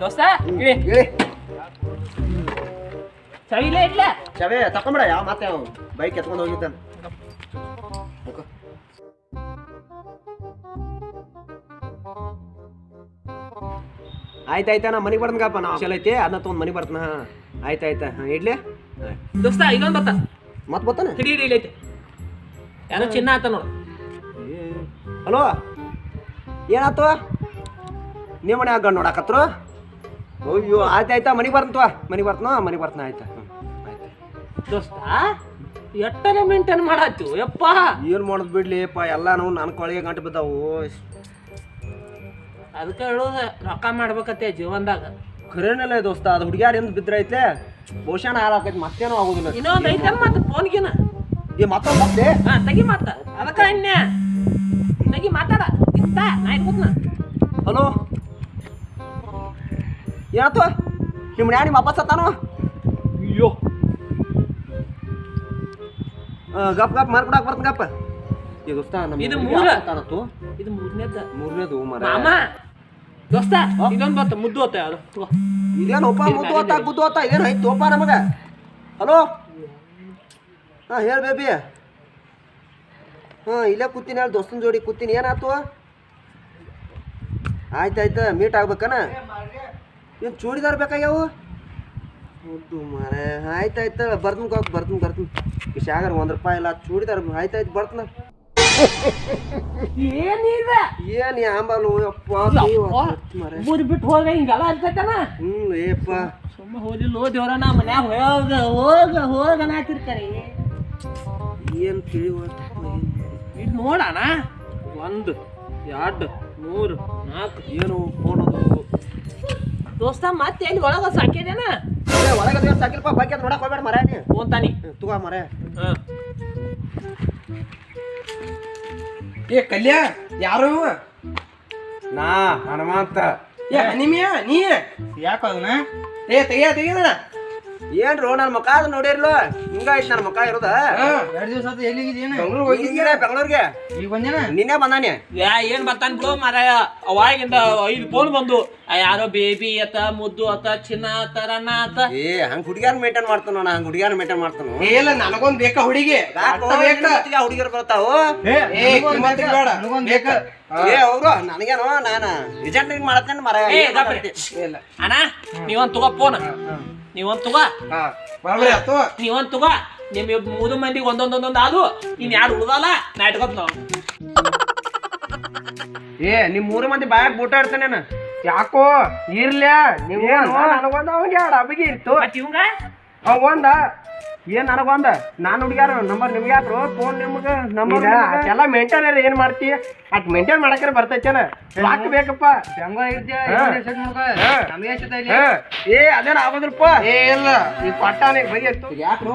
ದೋಸ್ತ ಇಳಿ ಚವಿಲೇ ಇಲ್ಲ ಚವೇ ತಕೊಂಬಿಡ ಯಾವ ಮತ್ತೆ ಅವ ಬೈಕ್ ಎತ್ಕೊಂಡು ಹೋಗಿದ್ದಾನೆ ಆಯ್ತಾಯ್ತಾ ನಾ ಮನೆಗೆ ಬರ್ದನಪ್ಪ ನಾ ಚಲ ಐತಿ ಅದನ್ನ ತೊಗೊಂಡು ಮನೆಗೆ ಬರ್ತನ ಆಯ್ತಾಯ್ತಾ ಹಾಂ ಇಡ್ಲಿ? ದೋಸ್ತ ಇನ್ನೊಂದ್ ಬತ್ತ. ಮತ್ತೆ ಬರ್ತಾನೆ ಹಿಡಿ ಹಿಡಿ ಯಾರೋ ಚಿನ್ನ ಆತ ನೋಡು. ಹಲೋ? ಏನಾಯ್ತು ನೀವು ಮನೆ ಗಂಡು ನೋಡಾಕತ್ರು? ಅಯ್ಯೋ ಆಯ್ತಾಯ್ತಾ ಮನೆಗೆ ಬರ್ತಂತವ ಮನೆಗೆ ಬರ್ತನ ಮನೆಗೆ ಬರ್ತನ ಆಯ್ತಾ? ಆಯ್ತು. ದೋಸ್ತ ಎಟ್ಟನೆ ಮೇಂಟೈನ್ ಮಾಡತ್ತು ಯಪ್ಪ! ಏನು ಮಾಡೋದು ಬಿಡ್ಲಿಪ್ಪ ಎಲ್ಲ ನಾವು ನನ್ನ ಕೊಳಗೆ ಗಂಟು ಬಿದ್ದಾವು. ಅದಕ್ಕೆ ಹೇಳೋದು ರೊಕ್ಕ ಮಾಡ್ಬೇಕತ್ತೆ ಜೀವನದಾಗ. ಖರೇನಲ್ಲ ದೋಸ್ತ ಅದು ಹುಡುಗ್ಯಾರ ಎಂದು ಬಿದ್ರೈತೆ ಬಹುಶಃ ಹಾಳಾಕೈತಿ ಮತ್ತೇನೂ ಆಗೋದಿಲ್ಲ. ಇನ್ನೊಂದು ಐತೆ ಮತ್ತೆ ಫೋನ್ಗಿನ ಈ ಮತ್ತೆ ಮತ್ತೆ? ಹಾಂ ತಗಿ ಮಾತ. ಅದಕ್ಕೆ ಅನ್ಯ ತಗಿ ಮಾತಾಡ. ಇತ್ತ ನಾ ಇಟ್ಕೊತ್ನ ಹಲೋ? ಏನಾತು ನಿಮ್ಮ ನ್ಯಾಣಿ ವಾಪಸ್ ಸತ್ತಾನು ಅಯ್ಯೋ. ಗಪ್ ಗಪ್ ಮಾರ್ಕೊಡಕ್ ಬರ್ತ ಗಪ್ಪ ಈ ದೋಸ್ತ ನಮ್ಮ ಇದು ಮೂರ. ವಾಪಸ್ ಇದು ಮೂರನೇದ. ಮೂರನೇದು ಮರ ಮಾಮ. ದೋಸ್ತ ಇದೊಂದು ಬತ್ತ ಮುದ್ದು ಹೋತ ಅದು. ಮುದ್ದು ಹೋತ ಗುದ್ದು ಹೋತ ಇದೇನು ಐತ್ ತೋಪ ನಮಗ? ಹಲೋ? ಹಾಂ ಹೇಳಿ ಬೇಬಿ. ಹಾಂ ಇಲ್ಲೇ ಕೂತೀನಿ ಹೇಳಿ ದೋಸ್ತನ ಜೋಡಿ ಕೂತೀನಿ. ಏನಾಯ್ತು ಆಯ್ತಾಯ್ತು ಮೀಟ್ ಆಗ್ಬೇಕನ? ಏನು ಚೂಡಿದಾರ ಬೇಕಾಗ್ಯಾವು? ಹೌದು ಮಾರೆ. ಆಯ್ತಾಯ್ತು ಬರ್ತೀನಿ ಹೋಗಿ ಬರ್ತೀನಿ ಬರ್ತೀನಿ. ಕಿಶಾಗರ್ ಒಂದು ರೂಪಾಯಿ ಇಲ್ಲ ಚೂಡಿದಾರ ಆಯ್ತಾಯ್ತು ಬರ್ತೀನಿ. ಏನಿದ ಏನು ಯಾಂಬಲು ಯಪ್ಪ ಮಾರೆ. ಬೂದ್ ಬಿಟ್ಟು ಹೋಗ ಹಿಂಗೆಲ್ಲ ಅನ್ಸತ್ತನ ಹ್ಞೂ ಏಪ್ಪ. ಸುಮ್ಮ ಹೋದಿಲ್ಲ ದೇವ್ರ ನಾ ಮನ್ಯಾಗ ಹೋಗ ಹೋಗ ಹೋಗ ಅನ್ನತಿರ್ತಾರೆ. ಏನು ತಿಳಿವ ಇದು ನೋಡಣ. ಒಂದು ಎರಡು ಮೂರು ನಾಲ್ಕು. ಏನು ಫೋನ್ ಅದು? ದೋಸ್ತ ಮತ್ತೆ ಎಲ್ಲಿ ಒಳಗ ಸಾಕಿದೇನ ಒಳಗ ಸಾಕಿಲ್ಪ ಬಗ್ಗೆ ನೋಡಕ್ ಹೋಗ್ಬೇಡ ಮರ ನೀ. ಫೋನ್ ತಾನಿ. ತಗೋ ಮರ ಏ ಕಲ್ಯ ಯಾರು ನಾ ಹನುಮಂತ. ಏ ಹನಿಮಿಯ ನೀ? ಯಾಕ ಅದನ್ನ ಏ ತೆಗಿಯ ತೆಗಿಯಣ ಏನ್ರು ನನ್ನ ಮುಖ ಅದ ನೋಡಿರ್ಲು? ಹಿಂಗಾಯ್ತು ನನ್ನ ಮುಖ ಇರೋದ. ಎರಡು ದಿವಸ ಆತು ಬೆಂಗಳೂರು ಹೋಗಿದ್ದೀರ ಬೆಂಗಳೂರಿಗೆ. ಈಗ ಬಂದೇನ? ನಿನ್ನೆ ಬಂದಾನೆ. ಯಾ ಏನ್ ಬರ್ತಾನ ಬಿಡು ಮಾರಾಯ? ಅವಾಗಿಂದ ಐದು ಫೋನ್ ಬಂದು ಆ ಯಾರೋ ಬೇಬಿ ಅತ ಮುದ್ದು ಅತ ಚಿನ್ನ ಅತ ರನ್ನ ಅತ ಏ ಹಂಗ ಹುಡುಗಿಯಾರ ಮೇಂಟೈನ್ ಮಾಡ್ತಾನ ನಾ ಹಂಗ ಹುಡುಗಿಯಾರ ಮೇಂಟೈನ್ ಮಾಡ್ತಾನ? ಇಲ್ಲ ನನಗೊಂದ್ ಬೇಕಾ ಹುಡುಗಿ? ಹುಡುಗಿಯರು ಬರ್ತಾವು? ಬೇಡ ಏ ಅವ್ರು ನನಗೇನೋ ನಾನು. ರಿಜೆಕ್ಟ್ ಮಾಡತ್ತೇನೆ ಮರ ಅಣ್ಣ ನೀವೊಂದ್ ತಗೋ ಫೋನ್ ನೀವೊಂದ್ ತಗೋ. ಹಾ ಬರಬರಿ ಆತು ನೀವೊಂದ್ ತಗೋ. ನಿಮ್ ಇಬ್- ಮೂರು ಮಂದಿಗೆ ಒಂದೊಂದೊಂದೊಂದು ಒಂದೊಂದ್ ಆದು ಇನ್ ಯಾರು ಉಳ್ದಲ್ಲ ನಾ ಇಟ್ಕೊತ್ ನಾವು. ಏ ನಿಮ್ ಮೂರು ಮಂದಿ ಬಾಯಾಗ ಬೂಟ ನಾನು. ಯಾಕೋ ಇರ್ಲ್ಯಾ? ನೀವು ನನಗೊಂದ ಅವಂಗೆ ಎರಡು ಅಬಿಗೆ ಇತ್ತು ಮತ್ ಇವಂಗ? ಅವ ಒಂದ. ಏನ್ ನನಗೊಂದ ನಾನು ಹುಡುಗ್ಯಾರ ನಂಬರ್ ನಿಮ್ಗೆ ಯಾಕ್ರು ಫೋನ್ ನಿಮ್ಗೆ ನಂಬರ್ ಎಲ್ಲ ಮೇಂಟೈನ್ ಏನ್ ಮಾಡ್ತಿ? ಅಟ್ ಮೇಂಟೈನ್ ಮಾಡಕ್ರೆ ಬರ್ತೈತೇನ ಲಾಕ್ ಬೇಕಪ್ಪ. ಏ ಅದೇನ ಆಗೋದ್ರಪ್ಪ? ಏ ಇಲ್ಲ. ಈ ಪಟ್ಟಾನೆ ಬೈಯತ್ತು ಯಾಕ್ರು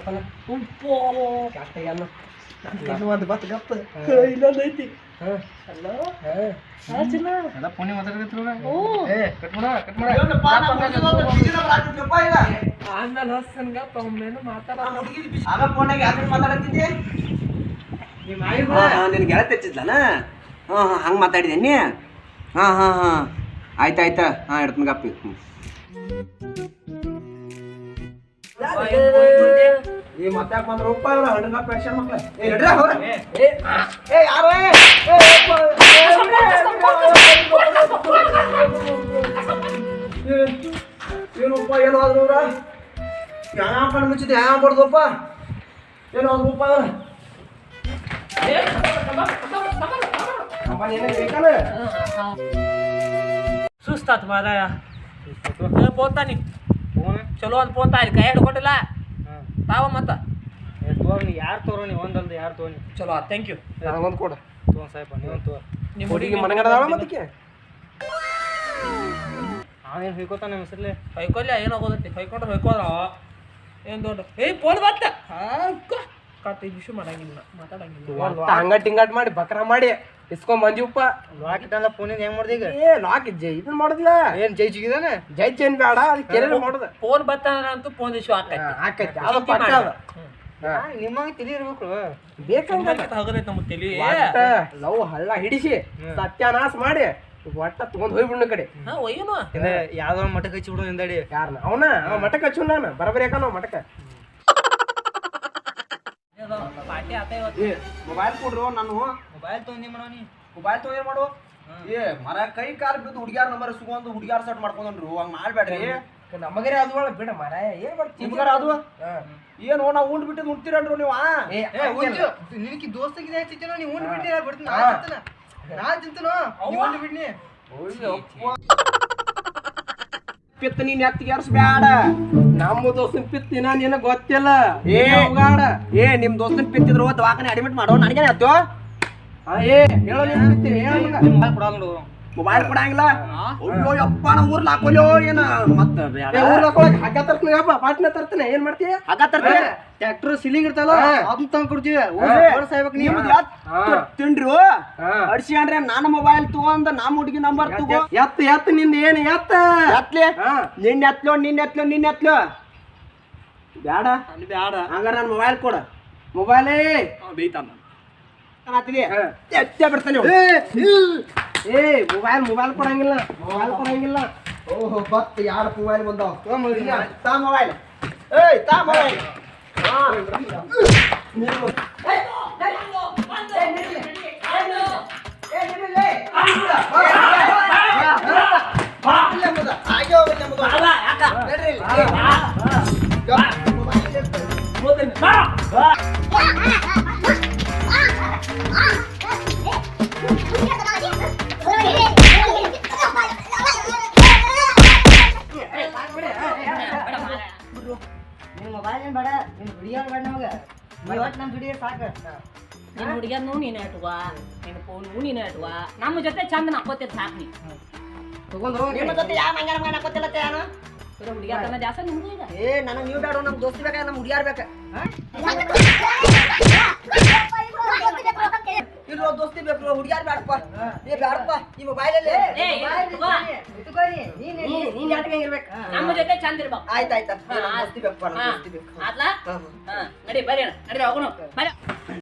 ಓಣಿ ಉಪ್ಪು ಅಷ್ಟೇ ಏನು ಒಂದು ಬತ್ ಗಪ್ಪ ಇಲ್ಲೊಂದೈತಿ ಹಲೋ ಹಾ ಚಿನ್ನ ಎಲ್ಲ ಪುಣ್ಯ ಮಾತಾಡಕತ್ರ ಓ ಏ ಕಟ್ ಮಾಡ ಕಟ್ ಮಾಡ ಆಮೇಲೆ ಹಸ್ಸನ್ಗ ಒಮ್ಮೆನು ಮಾತಾಡ ಆಗ ಫೋನಾಗ ಯಾರು ಮಾತಾಡತ್ತಿದ್ದೆ ನಿನ್ ಗೆಳತಿ ಹಚ್ಚಿದ್ಲನ ಹಾಂ ಹಾಂ ಹಂಗೆ ಮಾತಾಡಿದೇನಿ ಹಾಂ ಹಾಂ ಹಾಂ ಆಯ್ತು ಆಯ್ತಾ ಹಾಂ ಇಡ್ತೀನಿ ಗಪ್ಪ ಈ ಮತ್ತೆ ಬಂದ್ರು ಉಪ್ಪ ಇವ್ರ ಹಣ್ಣುಗ ಪೆನ್ಷನ್ ಮಕ್ಳ ಏ ನಡ್ರಿ ಅವ್ರ ಏ ಯಾರು ಏನಪ್ಪ ಏನು ಆದ್ರು ಇವ್ರ ಯಾವ ಕಣ್ಣು ಮುಚ್ಚಿದೆ ಯಾವ ಬಡ್ದಪ್ಪ ಏನು ಆದ್ರಪ್ಪ ಬೇಕಲ್ಲ ಸುಸ್ತಾತ್ ಮಾರಾಯ ಏ, ಫೋನ್ ತಾನಿ ಚಲೋ ಒಂದು ಫೋನ್ ತಾಯಿ ಕೈ ಹಿಡ್ಕೊಂಡಿಲ್ಲ ತಾವ ಮತ್ತ? ಯಾರು ತೋರೋ ನೀವು ಒಂದಲ್ದು ಯಾರು ತೋನಿ ಚಲೋ ಥ್ಯಾಂಕ್ ಯು ನನಗೊಂದು ಕೊಡು. ತೋನ್ ಸಾಹೇಬ ನೀವೊಂದು ತೋ ನಿಮ್ಮ ಹುಡುಗಿ ಹುಡುಗಿ ಮನಗಡದಾಳ ಮತ್ತಕ್ಕೆ ಅವೇನು ಹೊಯ್ಕೋತಾನೆ ನಿಮ್ಮ ಹೆಸರ್ಲೆ? ಹೊಯ್ಕೊಲ್ಲ ಏನಾಗೋದೈತಿ ಹೊಯ್ಕೊಂಡ್ರೆ ಹೊಯ್ಕೋದ್ರ ಏನ್ ದೊಡ್ಡ ಏಯ್ ಫೋನ್ ಬಂತ ಕಟ್ ಇಶ್ಯೂ ಮಾಡಂಗಿಲ್ಲ ಮಾತಾಡಂಗಿಲ್ಲ. ಮಾಡಿ ಬಕ್ರ ಮಾಡಿ. ಇಸ್ಕೊಂಡ್ ಬಂದಿವಪ್ಪ ಲಾಕ್ ಇಟ್ಟಲ್ಲ ಫೋನಿಂದ ಹೆಂಗ್ ಮಾಡ್ದೆ ಈಗ? ಏ ಲಾಕ್ ಜೈ ಇದನ್ನ ಮಾಡುದಿಲ್ಲ. ಏನ್ ಜೈ ಜಿಗಿದಾನೆ? ಜೈ ಚೇನ್ ಬೇಡ ಅದು ಕೆರೆ ಮಾಡುದ. ಫೋನ್ ಅಂತೂ ಫೋನ್ ಇಶ್ಯೂ ಆಕೈತಿ ಆಕೈತಿ ಅದು ಪಕ್ಕ ಅದ ನಿಮ್ಮಂಗ ತಿಳಿ ಇರ್ಬೇಕು. ನಮ್ಮ ತಲಿ ಲವ್ ಹಳ್ಳ ಹಿಡಿಸಿ ಸತ್ಯಾನಾಶ ಮಾಡಿ ಒಟ್ಟ ತಗೊಂಡ್ ಹೋಗ್ಬಿಡ್ನ ಕಡೆ. ಒಯ್ಯನು. ಯಾವ್ದೋ ಮಠಕ್ಕೆ ಹಚ್ಚಿ ಬಿಡೋ ಹಿಂದಡಿ ಯಾರನ್ನ ಅವನ? ಅವ ಮಠಕ್ಕೆ ಹಚ್ಚು ನಾನು. ಬರಬರಿ ಯಾಕ ನಾವು ಮಠಕ್ಕೆ ಪಾರ್ಟಿ ಆತ ಇವತ್ತು. ಏ ಮೊಬೈಲ್ ಕೊಡ್ರು ನಾನು. ಮೊಬೈಲ್ ತೊಗೊಂಡಿ ಮಾಡೋನಿ ಮೊಬೈಲ್ ತಗೊಂಡ್ ಮಾಡು? ಏ ಮರ ಕೈ ಕಾಲು ಬಿದ್ದು ಹುಡುಗ್ಯಾರ ನಂಬರ್ ಸುಗೊಂಡು ಹುಡುಗ್ಯಾರ ಸಟ್ ಮಾಡ್ಕೊಂಡ್ರು ಹಂಗೆ ಮಾಡ್ಬೇಡ್ರಿ ನಮಗರೆ ಅದು ಒಳ ಬಿಡ ಮರ. ಏನ್ ಮಾಡ್ತಿ? ನಿಮ್ಗಾರ ಅದು? ಏನು ನಾವು ಉಂಡ್ ಬಿಟ್ಟು ಉಣ್ತೀರನ್ರು ನೀವು ನಿನಗೆ ದೋಸ್ತಗಿದೆ ಹಚ್ಚಿನ ನೀವು ಉಂಡ್ ಬಿಟ್ಟಿರ ಬಿಡ್ತೀನಿ ನಾ ತಿಂತನೋ ಉಂಡು ಬಿಡ್ನಿ. ಪಿತ್ತ ನೀನ್ ಎತ್ತಿಗೆ ಬ್ಯಾಡ ನಮ್ಮ ದೋಸ್ತನ ಪಿತ್ತಿನ ನಿನ ಗೊತ್ತಿಲ್ಲ. ಏ. ಹೋಗಾಡ ಏ ನಿಮ್ ದೋಸ್ತನ್ ಪಿತ್ತಿದ್ರು ದವಾಖಾನೆ ಅಡ್ಮಿಟ್ ಮಾಡೋ. ನನಗೆ ಅತ್ತು ಏ ಹೇಳೋ ನಿನ್ ಪಿತ್ತಿ ಹೇಳ ಮೊಬೈಲ್ ಕೊಡಂಗಿಲ್ಲ ಅಯ್ಯೋ ಯಪ್ಪ ನಾ ಊರ್ ಹಾಕೋಲ್ಯೋ ಏನ? ಮತ್ತ ಊರ್ ಹಾಕೊಳಕ್ ಹಗ್ಗ ತರ್ತೀನಿ ಯಪ್ಪ ಪಾಟ್ನ ತರ್ತೀನಿ ಏನ್ ಮಾಡ್ತೀಯ? ಹಗ್ಗ ತರ್ತೀಯ ಟ್ರ್ಯಾಕ್ಟರ್ ಸಿಲಿಂಗ್ ಇರ್ತಲ್ಲ ಅದನ್ನ ತಂದ್ ಕೊಡ್ತೀವಿ. ನಿಮ್ದು ತಿಂಡ್ರು? ಅಡ್ಸಿ ನಾನು ನನ್ನ ಮೊಬೈಲ್ ತಗೊಂಡ್ ನಮ್ಮ ಹುಡುಗಿ ನಂಬರ್ ತಗೋ. ಎತ್ತ ಎತ್ತ ನಿಂದ ಏನ್ ಎತ್ತ? ಎತ್ಲಿ. ನಿನ್ನ ಎತ್ಲೋ ನಿನ್ನ ಎತ್ಲೋ ನಿನ್ನ ಎತ್ಲೋ? ಬ್ಯಾಡ. ಬ್ಯಾಡ. ಹಂಗಾರ ನನ್ನ ಮೊಬೈಲ್ ಕೊಡ. ಮೊಬೈಲೇ ಎತ್ತೇ ಬಿಡ್ತಾನೆ ಏ ಮೊಬೈಲ್ ಮೊಬೈಲ್ ಕೊಡಂಗಿಲ್ಲ. ಮೊಬೈಲ್ ಕೊಡಂಗಿಲ್ಲ. ಓಹೋ ಬತ್ ಯಾರು ಮೊಬೈಲ್ ಬಂದಾವ? ತಾ ಮೊಬೈಲ್ ಏಯ್ ತಾ ಮೊಬೈಲ್ ನಿನ್ ಬೇಡ ನಮಗ ಇವತ್ತು ನಮ್ಮ ನಮ್ ಸಾಕು. ನಿನ್ನ ನಿನ್ ಹುಡುಗಿಯರ್ನು ನೀನೇ ಇಟ್ವಾ ನಿನ್ ಫೋನು ನೀನೇ ಇಟ್ವಾ ನಮ್ಮ ಜೊತೆ ಚಂದ ನಾಕೋತಿದ್ ಸಾಕು ನೀ. ತಗೊಂಡ್ ನಿಮ್ಮ ಜೊತೆ ಯಾವ ಜಾಸ್ತಿ ಈಗ? ಏ ನನಗ್ ನೀವ್ ಬೇಡ ನಮ್ ದೋಸ್ತಿ ಬೇಕಾ ನಮ್ ಹುಡುಗಿಯಾರ್ ಬೇಕಾ? ಇರೋ ದೋಸ್ತಿ ಬೇಕು ಹುಡುಗಿಯಾರ್ ಬೇಡಪ್ಪ ಏ ಬೇಡಪ್ಪ ಈ ಮೊಬೈಲ್ ನೀನ್ ಯಾಕೆ ಇರ್ಬೇಕು. ನಮ್ಮ ಜೊತೆ ಚಂದ ಇರ್ಬೇಕು. ಆಯ್ತಾಯ್ತಾ. ಹಾ, ಹಾ, ನಡಿ ಅಣ್ಣ, ನಡಿ ಹೋಗೋಣ.